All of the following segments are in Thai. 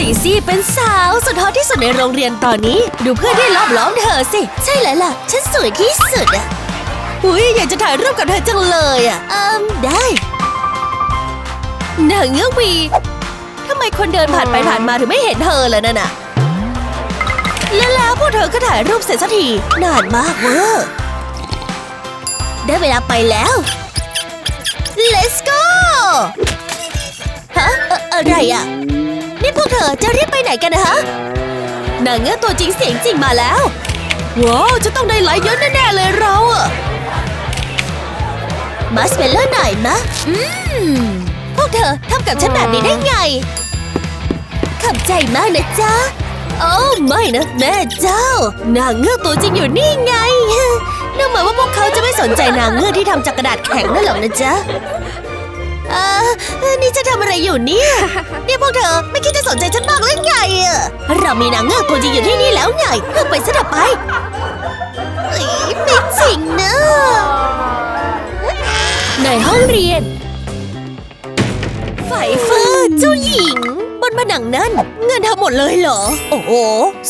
ตีซี่เป็นสาวสุดฮอตที่สุดในโรงเรียนตอนนี้ ดูเพื่อนที่รอบล้อมเธอสิ ใช่แล้วล่ะ ฉันสวยที่สุดอะอุ้ยอยากจะถ่ายรูปกับเธอจังเลยอะเอิมได้นางเงือกวีทำไมคนเดินผ่านไปผ่านมาถึงไม่เห็นเธอเลยนั่นน่ะแล้วแล้วพวกเธอก็ถ่ายรูปเสร็จสักทีนานมากเวอร์ได้เวลาไปแล้ว let's go ฮะเอ่ออะไรอะนี่พวก เธอจะรีบไปไหนกันนะฮะนางเงือกตัวจริงเสียงจริงมาแล้ว ว้าว จะต้องได้ไลค์เยอะแน่ๆเลยเราอะมัสเมลเลอร์หน่อยมะอืม พวกเธอทำกับฉันแบบนี้ได้ไง ขอบใจมากนะจ๊ะ โอ้ไม่นะแม่เจ้า นางเงือกตัวจริงอยู่นี่ไงดูเหมือนว่าพวกเขาจะไม่สนใจนางเงือกที่ทำจากกระดาษแข็งนั่นหรอกนะจ๊ะ เออนี่จะทำอะไรอยู่เนี่ยเนี่ยพวกเธอไม่คิดจะสนใจฉันบ้างหรือไงอะเรามีนางเงือกตัวจริงอยู่ที่นี่แล้วไงเพิ่ไปซะเถอะไปเอ้ยไม่จริงนะในห้องเรียน ไฟเฟอร์เจ้าหญิง บนผนังนั้น เงินเธอหมดเลยเหรอ โอ้โห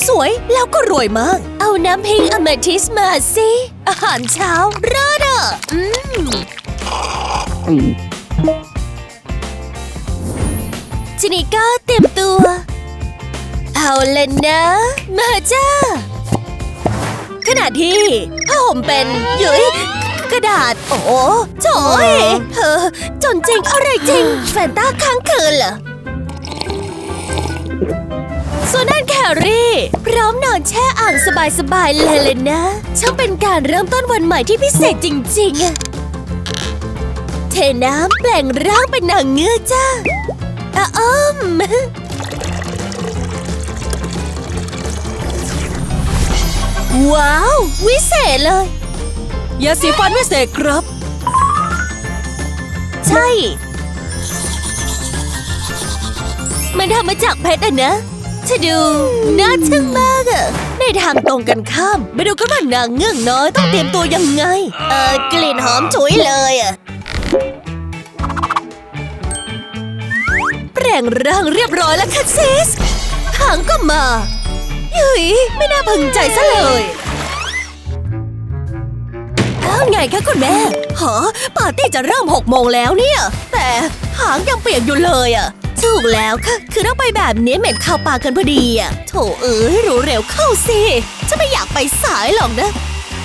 สวยแล้วก็รวยมาก เอาน้ำพิงอเมทิสมาสิ อาหารเช้าเลิศอะ อืม ทีนี้ก็เตรียมตัว เอาเลยนะ มาจ้า ขณะที่ผ้าห่มเป็นย้ยกระดาษ โอ้โหโถ่เอ้ยเธอจนจริงอะไรจริง แฟนต้าค้างคืนเหรอส่วนนั่นแครี่ พร้อมนอนแช่อ่างสบายๆเลยเลยนะช่างเป็นการเริ่มต้นวันใหม่ที่พิเศษจริงๆอะเทน้ำแปลงร่างเป็นนางเงือกจ้า อะอ้อม ว้าว วิเศษเลย ยาสีฟันวิเศษครับ ใช่ มันทำมาจากเพชรอะนะจะดู น่าทึ่งมากอะในทางตรงกันข้าม ไปดูกันว่านางเงือกน้อยต้องเตรียมตัวยังไง เออกลิ่นหอมฉุยเลยอะ แปลงร่างเรียบร้อยแล้วค่ะซิสหางก็มาเฮ้ยไม่น่าพึงใจซะเลยอ้าวไงคะคุณแม่หอปาร์ตี้จะเริ่มหกโมงแล้วเนี่ย แต่หางยังเปียกอยู่เลยอะถูกแล้วค่ะ คือต้องไปแบบนี้เหม็นข้าวปลากกันพอดีอะโถเอ้ยรู้เร็วเข้าสิฉันไม่อยากไปสายหรอกนะ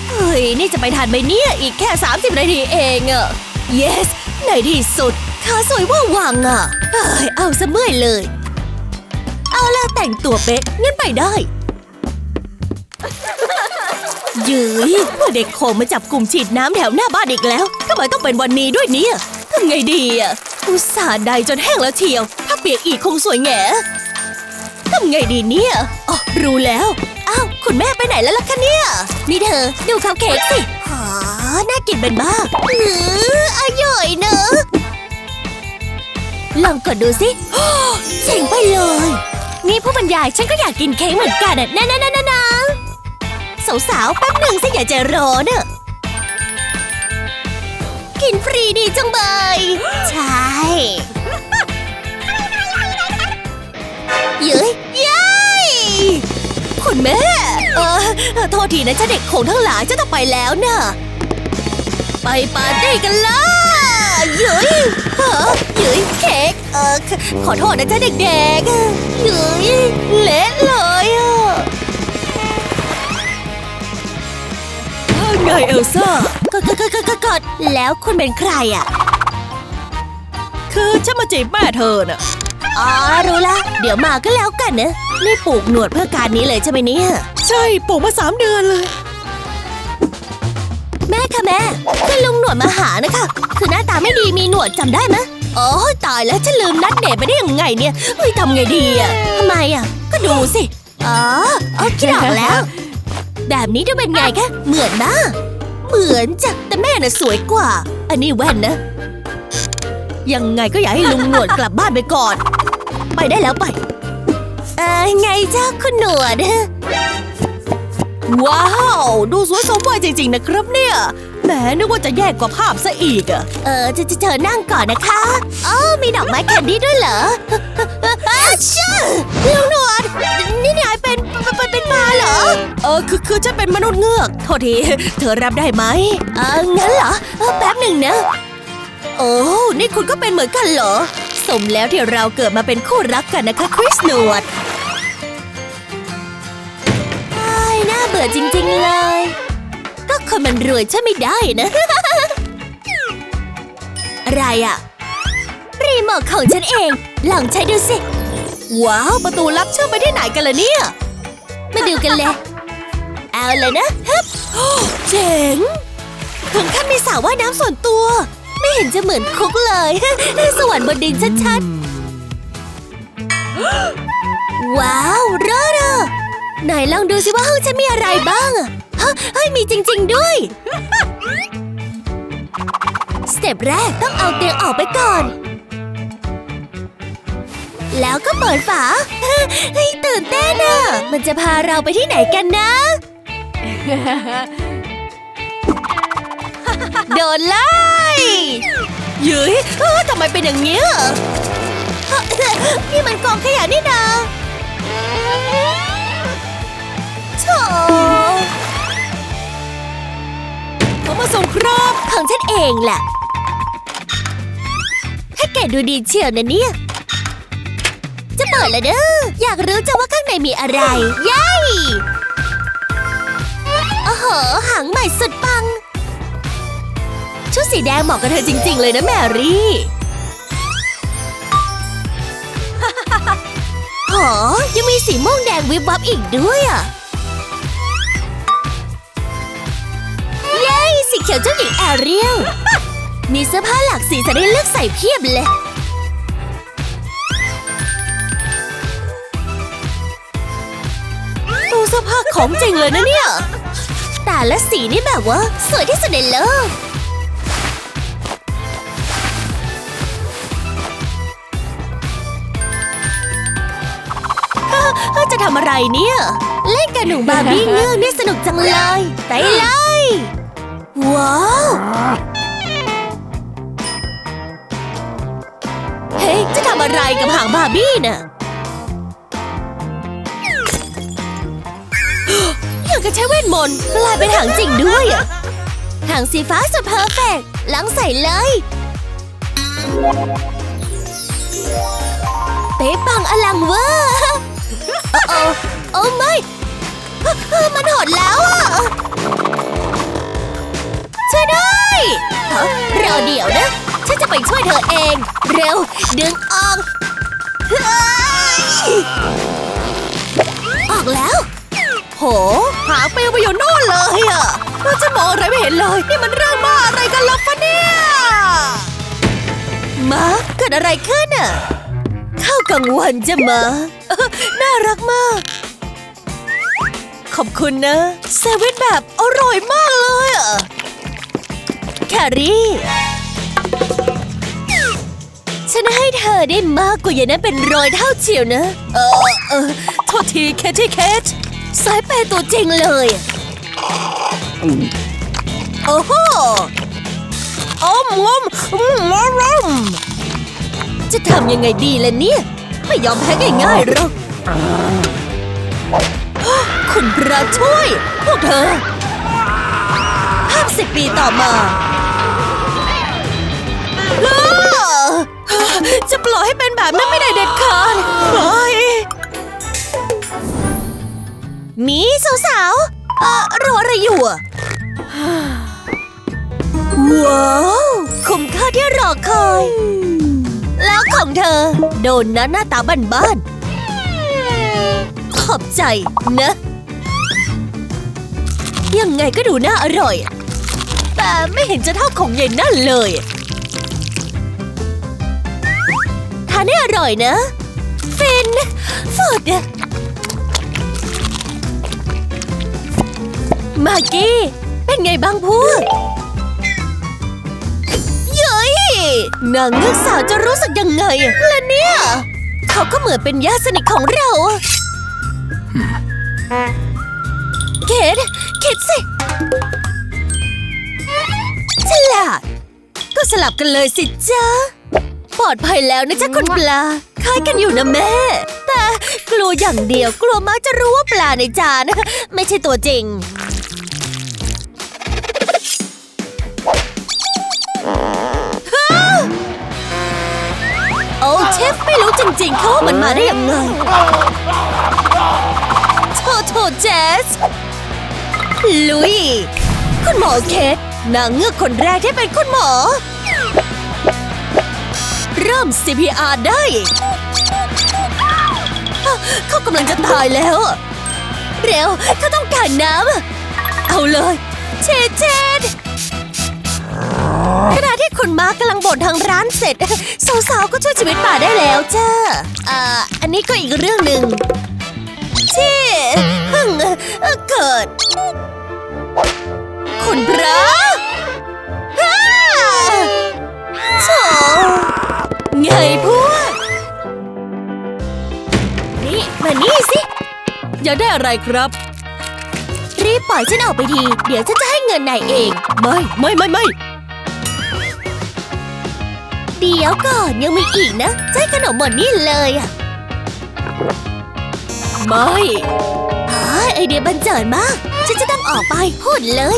เฮ้ย นี่จะไปทันไหมเนี่ย อีกแค่ 30 นาทีเองอะ yes ในที่สุด ขาสวยว่าวังอะเฮ้ยเอาซะเมื่อยเลย เอาล่ะแต่งตัวเป๊ะงั้นไปได้ยืยพวกเด็กโขงมาจับกลุ่มฉีดน้ำแถวหน้าบ้านอีกแล้วทำไมต้องเป็นวันนี้ด้วยเนี่ยทำไงดีอะอุตส่าห์ใดจนแห้งแล้วเชียว ถ้าเปียกอีกคงสวยแง่ทำไงดีเนี่ยอ๋อรู้แล้ว อ้าว คุณแม่ไปไหนแล้วล่ะคะเนี่ย นี่เธอ ดูคัพเค้กสิหาน่ากินเป็นมากอืออร่อยเนอะ ลองกดดูสิเจ๋งไปเลย นี่ผู้บรรยายฉันก็อยากกินเค้กเหมือนกันอะนะนะนะนะนะสาวๆแป๊บหนึ่งสิอย่าใจร้อนอะกินฟรีดีจังเบยใช่เย้ยเย้ยคุณแม่เออเออโทษทีนะจ้าเด็กโขงทั้งหลายจะต้องไปแล้วนะไปปาร์ตี้กันเลย เย้ยเออเย้ยเค้กเออขขอโทษนะจ้าเด็กๆเย้ยเละเลยอะไงเอลซ่ากดกดกดกดกดกดแล้วคุณเป็นใครอะ คือฉันมาจีบแม่เธอน่ะ อ๋อ รู้ละ เดี๋ยวมาก็แล้วกันนะ นี่ปลูกหนวดเพื่อการนี้เลยใช่ไหมเนี่ย ใช่ปลูกมาสามเดือนเลยแม่ ค่ะแม่คือลุงหนวดมาหานะคะ คือหน้าตาไม่ดีมีหนวดจำได้ไหมโอ้ตายแล้วฉันลืมนัดเดทไปได้ยังไงเนี่ยเฮ้ยทำไงดีอะทำไมอะ ก็ดูสิอ๋อโอเคดออกแล้ว แบบนี้จะเป็นไงคะเหมือนนะ เหมือนจ้ะแต่แม่น่ะสวยกว่า อันนี้แว่นนะ ยังไงก็อย่าให้ลุงหนวดกลับบ้านไปก่อน ไปได้แล้วไป เออไงจ้าคุณหนวด ว้าว ดูสวยสมวัยจริง ๆ นะครับเนี่ย แหมนึกว่าจะแย่กว่าภาพซะอีกเออจะจะเธอนั่งก่อนนะคะเออมีดอกไม้แคนดี้ด้วยเหรอชื่อลุงหนวดนี่นายเป็นเป็นเป็นมาเหรอ เออคือคือฉันเป็นมนุษย์เงือกโทษที เธอรับได้ไหมเอองั้นเหรอแป๊บหนึ่งนะ โอ้นี่คุณก็เป็นเหมือนกันเหรอ สมแล้วที่เราเกิดมาเป็นคู่รักกันนะคะคริสหนวด บื่อจริง ๆ เลย ก็คนมันรวยช่ไม่ได้นะ อะไรอะรีโมทของฉันเอง ลองใช้ดูสิ ว้าว ประตูลับเชื่อมไปที่ไหนกันล่ะเนี่ย มาดูกันเลย เอาเลยนะฮึบเจ๋ง ถึงขั้นมีสระว่ายน้ำส่วนตัว ไม่เห็นจะเหมือนคุกเลย สวรรค์บนดินชัดๆ ว้าวรอดอะ ไหนลองดูสิว่าห้องฉันมีอะไรบ้างอะฮะเฮ้ยมีจริง ๆ ด้วย สเต็ปแรกต้องเอาเตียงออกไปก่อน แล้วก็เปิดฝา เฮ้ยตื่นเต้นอะมันจะพาเราไปที่ไหนกันนะ โดนไล่เย้ยเอ้อทำไมเป็นอย่างเงี้ยนี่มันกองขยะนี่นา โถเขามาส่งครับของฉันเองแหละให้แกดูดีเชียวนะเนี่ย จะเปิดแล้วเด้อ อยากรู้จังว่าข้างในมีอะไร เย้ยโอ้โห หางใหม่สุดปัง ชุดสีแดงเหมาะกับเธอจริง ๆ เลยนะแมรี่หอยังมีสีม่วงแดงวิบวับอีกด้วยอะ สีเขียวเจ้าหญิงแอเรียล มีเสื้อผ้าหลากสีจะได้เลือกใส่เพียบเลย ตู้เสื้อผ้าของจริงเลยนะเนี่ย แต่ละสีนี่แบบว่า สวยที่สุดในโลกเธอจะทำอะไรเนี่ย เล่นกับหนูบาร์บี้เงือกนี่สนุกจังเลย ไปเลย ว้าว เฮ้ย จะทำอะไรกับหางบาร์บี้น่ะอยากจะใช้เวทมนต์กลายเป็นหางจริงด้วยอะหางสีฟ้าสุดเพอร์เฟกต์ล้างใส่เลย เป๊ะปังอลังเวอร์ โอ้โอ้โอ้ไม่เฮ้ยเฮ้ยมันหดแล้วอะช่วย ด้วยเอ้ารอเดี๋ยวนะ ฉันจะไปช่วยเธอเอง เร็ว ดึงออกเฮ้ยออกแล้ว โห หางปลิวไปอยู่โน่นเลยอะเราจะมองอะไรไม่เห็นเลย นี่มันเรื่องบ้าอะไรกันล่ะฟะเนี่ยมาเกิดอะไรขึ้นอะเข้ากลางวันจะมา น่ารักมาก ขอบคุณนะแซนด์วิชแบบอร่อยมากเลยอะ แครี่ ฉันให้เธอได้มากกว่าอย่างนั้นเป็นร้อยเท่าเชียวนะ เออเออโทษทีแคทที่เคทสายเปย์ตัวจริงเลย โอ้โหอมงมมมารมจะทำยังไงดีล่ะเนี่ย ไม่ยอมแพ้ง่ายๆหรอกคุณพระช่วย พวกเธอภาสิบปีต่อมา จะปล่อยให้เป็นแบบนั้นไม่ได้เด็ดขาดเฮ้ยมีสาวๆเอ่อรออะไรอยู่อะว้าวคุ้มค่าที่รอคอย แล้วของเธอ โดนนะหน้าตาบ้านขอบใจนะ ยังไงก็ดูน่าอร่อย แต่ไม่เห็นจะเท่าของเย็นนั่นเลยานให้อร่อยนะ ฟินสุดอะมากกี้ เป็นไงบ้างพวกเย้ยนางเงือกสาวจะรู้สึกยังไงอะล่ะเนี่ย เขาก็เหมือนเป็นญาติสนิทของเราอะเกดคิดสิฉลาดก็สลับกันเลยสิจ๊ะ ปลอดภัยแล้วนะจ๊ะคุณปลาคายกันอยู่นะแม่ แต่กลัวอย่างเดียวกลัวมากจะรู้ว่าปลาในจานไม่ใช่ตัวจริง โอ้เชฟไม่รู้จริงๆเขาว่ามันมาได้ยังไงโทโทเจสลุย คุณหมอเคสนางเงือกคนแรกที่เป็นคุณหมอ เริ่ม CPR ได้ เขากำลังจะตายแล้ว เร็วเขาต้องการน้ำ เอาเลย เชดเชดขณะที่คุณมาร์กกำลังบ่นทางร้านเสร็จ สาวๆก็ช่วยชีวิตป่าได้แล้วจ้าอ่าอันนี้ก็อีกเรื่องหนึ่งที่เพิ่งเอ่อเกิด คุณพระ ไงพวก นี่ มานี่สิ อยากได้อะไรครับ รีบปล่อยฉันออกไปที เดี๋ยวฉันจะให้เงินนายเอง ไม่ไม่ไม่ไม่เดี๋ยวก่อนยังมีอีกนะให้ขนมหมดนี่เลยอะ ไม่อไอเดียบันเจิดมาก ฉันจะต้องออกไปพูดเลย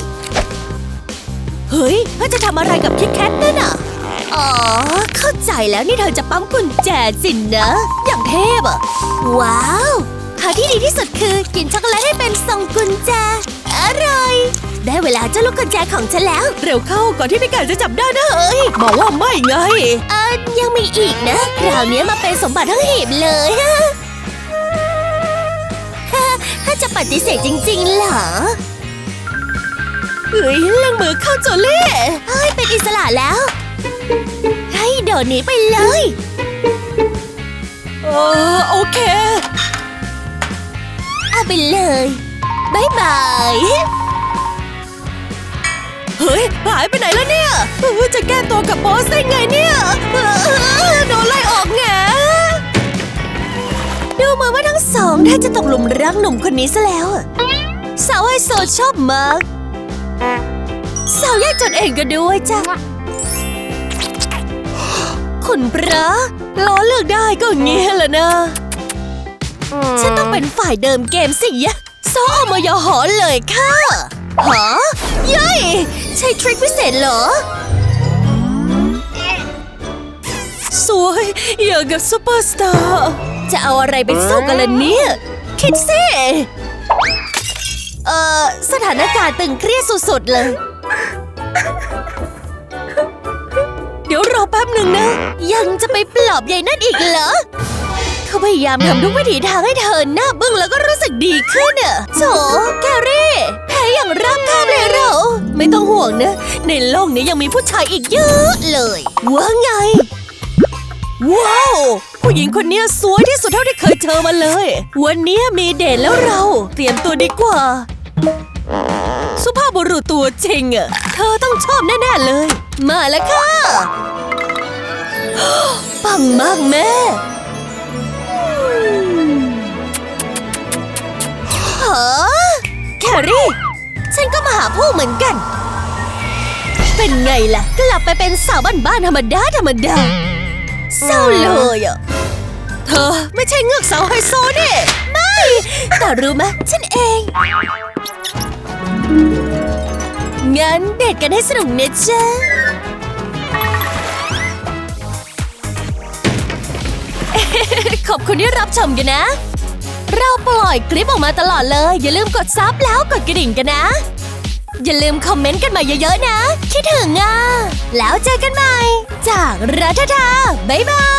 เฮ้ยเธอจะทำอะไรกับคิดแคทนั่นน่ะ อ๋อ เข้าใจแล้วนี่เธอจะปั๊มกุญแจสินนะ อย่างเทพอะว้าวทางที่ดีที่สุดคือกินช็อกโกแลตให้เป็นทรงกุญแจ อร่อย ได้เวลาเจ้าลูกกุญแจของฉันแล้ว เร็วเข้าก่อนที่พี่ไก่จะจับได้นะเฮ้ยบอกว่าไม่ไง เออยังมีอีกนะคราวนี้มาเป็นสมบัติทั้งหีบเลยถ้าจะปฏิเสธจริง ๆ เหรอเฮ้ยเล่งมือเข้าโจเล่เฮ้ยเป็นอิสระแล้ว ให้โดดหนีไปเลย เออโอเค เอาไปเลยบายบาย เฮ้ย หายไปไหนแล้วเนี่ยเออจะแก้ตัวกับบอสได้ไงเนี่ยเออโดนไล่ออกแงดูเหมือนว่าทั้งสองท่านจะตกหลุมรักหนุ่มคนนี้ซะแล้วอะสาวไฮโซชอบมาก สาวยากจนเองก็ด้วยจ้ะ คุณพระล้อเลือกได้ก็อย่างงี้แหละนะ ฉันต้องเป็นฝ่ายเดิมเกมสิยะโซอมยหอเลยค่ะหอเย้ยใช่ทริคพิเศษเหรอ สวยอย่างกับซูเปอร์สตาร์จะเอาอะไรไปสู้กันล่ะเนี่ย คิดสิเอ่อ สถานการณ์ตึงเครียดสุดๆเลย หนึ่งนะ ยังจะไปปลอบยายนั่นอีกเหรอ เขาพยายามทำทุกวิถีทางให้เธอหน้าบึ้งแล้วก็รู้สึกดีขึ้นอะโถแกรี่แพ้อย่างราบคาบเลยเรา ไม่ต้องห่วงนะ ในโลกนี้ยังมีผู้ชายอีกเยอะเลย ว่าไง ว้าวผู้หญิงคนนี้สวยที่สุดเท่าที่เคยเจอมาเลย วันนี้มีเดทแล้วเรา เตรียมตัวดีกว่า สุภาพบุรุษตัวจริงอะเธอต้องชอบแน่ ๆ เลย มาแล้วค่ะ ปังมากแม่เหรอแครี่ ฉันก็มาหาผู้เหมือนกัน เป็นไงล่ะ กลับไปเป็นสาวบ้านๆธรรมดาธรรมดาเศร้าเลยอะ เธอไม่ใช่เงือกสาวไฮโซนี่ไม่ แต่รู้ไหมฉันเอง งั้นเดทกันให้สนุกนะจ๊ะ ขอบคุณที่รับชมกันนะ เราปล่อยคลิปออกมาตลอดเลย อย่าลืมกดซับแล้วกดกระดิ่งกันนะ อย่าลืมคอมเมนต์กันมาเยอะๆนะ คิดถึงอะ แล้วเจอกันใหม่ จากรัฐทาบ๊ายบาย